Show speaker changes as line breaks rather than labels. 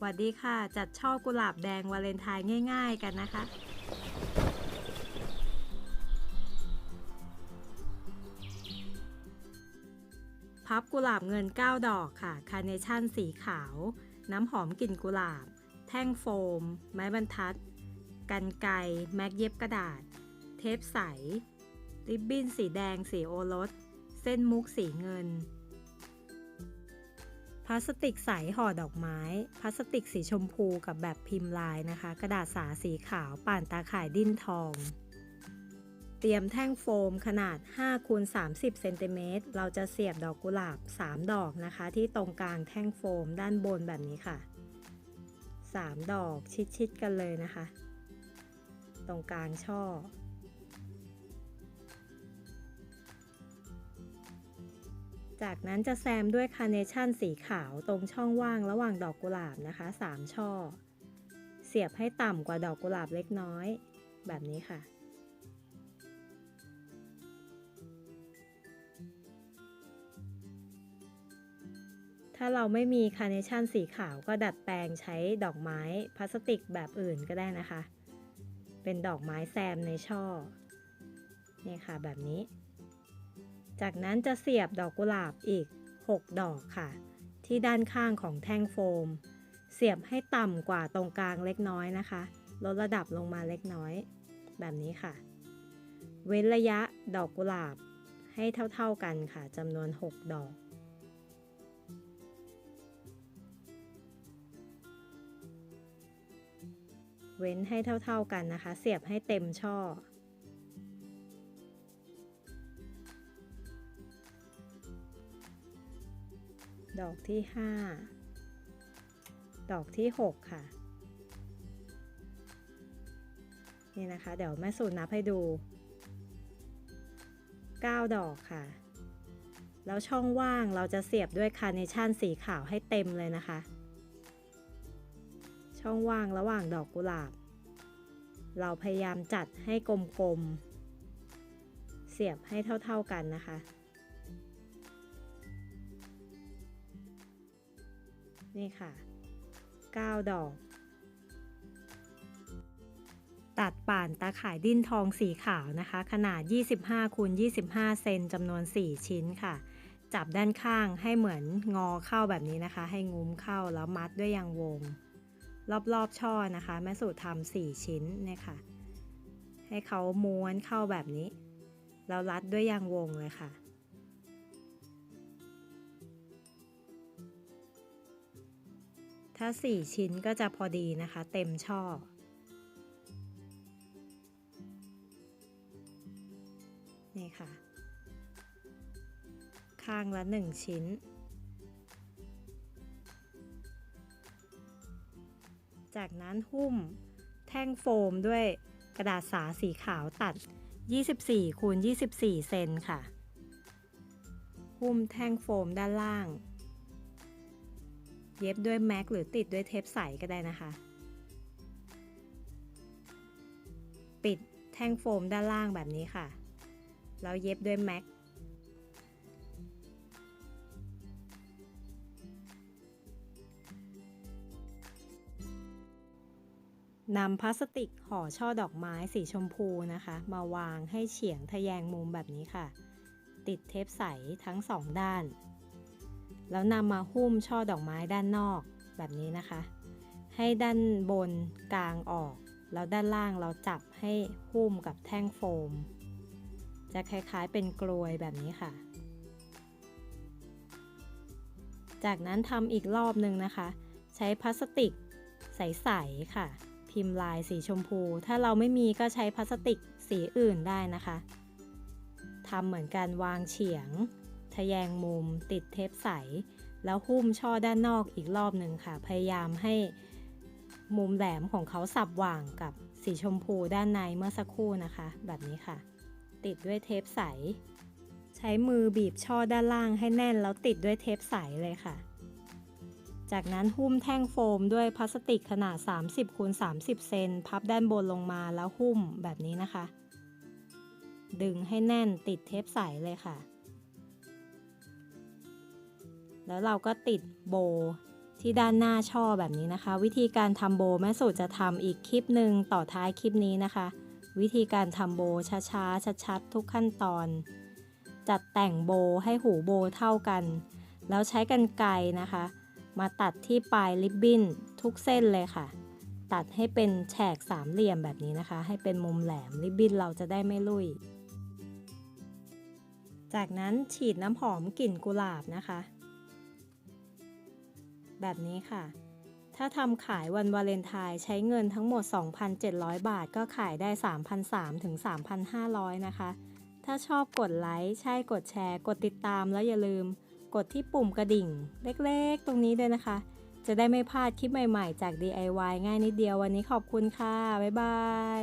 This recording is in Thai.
สวัสดีค่ะ จัดช่อกุหลาบแดงวาเลนไทน์ง่าย ๆ กันนะคะ พับกุหลาบเงิน 9 ดอกค่ะ คาร์เนชั่นสีขาว น้ำหอมกลิ่นกุหลาบ แท่งโฟม ไม้บรรทัด กันไกแม็กเย็บกระดาษ เทปใส ริบบิ้นสีแดงสีโอรส เส้นมุกสีเงิน พลาสติกใสห่อดอกไม้ พลาสติกสีชมพูกับแบบพิมพ์ลายนะคะ กระดาษสาสีขาวป่านตาข่ายดิ้นทอง เตรียมแท่งโฟมขนาด5คูณ30เซนติเมตรเราจะเสียบดอกกุหลาบ 3 ดอกนะคะ ที่ตรงกลางแท่งโฟมด้านบนแบบนี้ค่ะ 3 ดอกชิดๆกันเลยนะคะ ตรงกลางช่อ จากนั้นจะแซมด้วยคาร์เนชั่นสีขาวตรงช่องว่างระหว่างดอกกุหลาบนะคะ 3 ช่อ เสียบให้ต่ำกว่าดอกกุหลาบเล็กน้อย แบบนี้ค่ะ ถ้าเราไม่มีคาร์เนชั่นสีขาวก็ดัดแปลงใช้ดอกไม้พลาสติกแบบอื่นก็ได้นะคะ เป็นดอกไม้แซมในช่อ นี่ค่ะแบบนี้ จากนั้นจะเสียบดอกกุหลาบอีก 6 ดอกค่ะ ที่ด้านข้างของแท่งโฟม เสียบให้ต่ำกว่าตรงกลางเล็กน้อยนะคะ ลดระดับลงมาเล็กน้อย แบบนี้ค่ะ เว้นระยะดอกกุหลาบให้เท่าๆกันค่ะจำนวน 6 ดอกเว้นให้เท่าๆกันนะคะ เสียบให้เต็มช่อ ดอกที่ 5 ดอกที่ 6 ค่ะ นี่นะคะ เดี๋ยวแม่สูตรนับให้ดู 9 ดอกค่ะ แล้วช่องว่างเราจะเสียบด้วยคาร์เนชั่นสีขาวให้เต็มเลยนะคะ ช่องว่างระหว่างดอกกุหลาบ เราพยายามจัดให้กลมๆ เสียบให้เท่าๆกันนะคะ นี่ค่ะ 9 ดอก ตัดป่านตาข่ายดิ้นทองสีขาวนะคะ ขนาด 25คูณ25 เซนจำนวน 4 ชิ้นค่ะ จับด้านข้างให้เหมือนงอเข้าแบบนี้นะคะ ให้งุ้มเข้าแล้วมัดด้วยยางวง รอบๆช่อนะคะ แม่สูตรทำ4ชิ้นเนี่ยค่ะ ให้เขาม้วนเข้าแบบนี้ แล้วรัดด้วยยางวงเลยค่ะ ถ้า 4 ชิ้นก็จะพอดีนะคะ เต็มช่อ นี่ค่ะ ข้างละ 1 ชิ้น จากนั้นหุ้มแท่งโฟมด้วยกระดาษสาสีขาวตัด 24คูณ24 เซนค่ะ หุ้มแท่งโฟมด้านล่าง เย็บด้วยแม็กหรือติดด้วยเทปใสก็ได้นะคะ ปิดแท่งโฟมด้านล่างแบบนี้ค่ะ แล้วเย็บด้วยแม็กนำพลาสติกห่อช่อดอกไม้สีชมพูนะคะ มาวางให้เฉียงทะแยงมุมแบบนี้ค่ะ ติดเทปใสทั้งสองด้าน แล้วนำมาหุ้มช่อดอกไม้ด้านนอกแบบนี้นะคะ ให้ด้านบนกลางออก แล้วด้านล่างเราจับให้หุ้มกับแท่งโฟม จะคล้ายๆเป็นกลวยแบบนี้ค่ะ จากนั้นทำอีกรอบหนึ่งนะคะ ใช้พลาสติกใสๆค่ะ พิมพ์ลายสีชมพู ถ้าเราไม่มีก็ใช้พลาสติกสีอื่นได้นะคะทำเหมือนกันวางเฉียง ทแยงมุม ติดเทปใส แล้วหุ้มช่อด้านนอกอีกรอบหนึ่งค่ะ พยายามให้มุมแหลมของเขาสับหว่างกับสีชมพูด้านในเมื่อสักครู่นะคะ แบบนี้ค่ะ ติดด้วยเทปใส ใช้มือบีบช่อด้านล่างให้แน่นแล้วติดด้วยเทปใสเลยค่ะ จากนั้นหุ้มแท่งโฟมด้วยพลาสติกขนาด 30คูณ30 เซนพับด้านบนลงมาแล้วหุ้มแบบนี้นะคะ ดึงให้แน่นติดเทปใสเลยค่ะ แล้วเราก็ติดโบที่ด้านหน้าช่อแบบนี้นะคะ วิธีการทำโบแม่สูตรจะทำอีกคลิปหนึ่งต่อท้ายคลิปนี้นะคะ วิธีการทำโบช้าๆชัดๆทุกขั้นตอน จัดแต่งโบให้หูโบเท่ากัน แล้วใช้กันไกรนะคะ มาตัดที่ปลายริบบิ้นทุกเส้นเลยค่ะ ตัดให้เป็นแฉกสามเหลี่ยมแบบนี้นะคะ ให้เป็นมุมแหลมริบบิ้นเราจะได้ไม่ลุย จากนั้นฉีดน้ำหอมกลิ่นกุหลาบนะคะ แบบนี้ค่ะ ถ้าทำขายวันวาเลนไทน์ใช้เงินทั้งหมด 2,700 บาทก็ขายได้ 3,300ถึง3,500 นะคะ ถ้าชอบกดไลค์ ใช่กดแชร์ กดติดตามแล้วอย่าลืม กดที่ปุ่มกระดิ่ง เล็กๆ ตรงนี้ด้วยนะคะ จะได้ไม่พลาดคลิปใหม่ๆ จาก DIY ง่ายนิดเดียววันนี้ขอบคุณค่ะ บ๊ายบาย